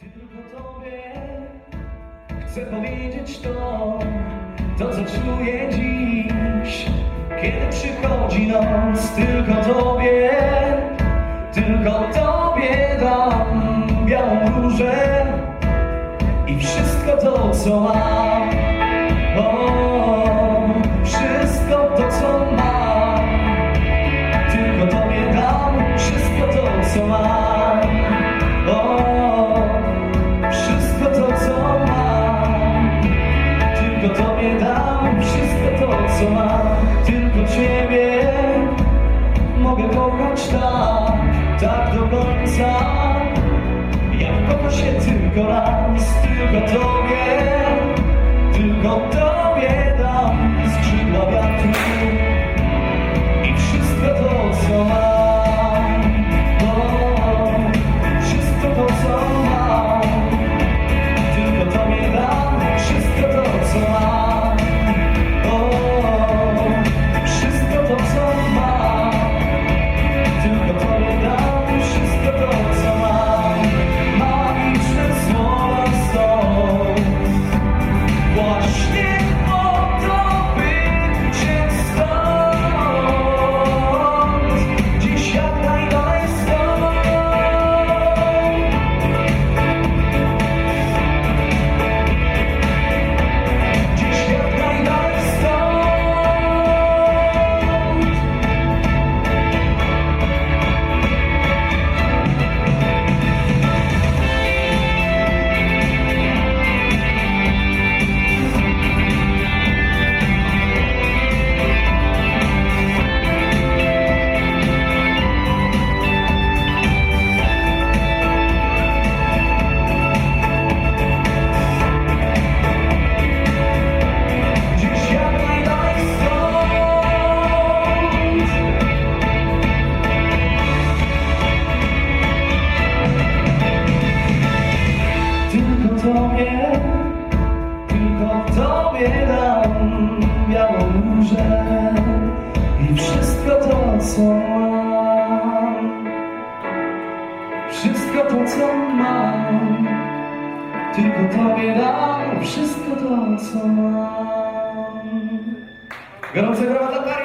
Tylko Tobie chcę powiedzieć to, to co czuję dziś, kiedy przychodzi noc. Tylko Tobie, tylko Tobie dam białą różę i wszystko to, co mam. Tobie dam wszystko to, co mam. Tylko Ciebie mogę kochać tak, tak do końca. Jak kocha się tylko raz, tylko Tobie, tylko Tobie dam skrzydła wiatru i wszystko to, co mam. Wszystko to, co mam, tylko Tobie dam wszystko to, co mam. Gorące brawa dla Marii!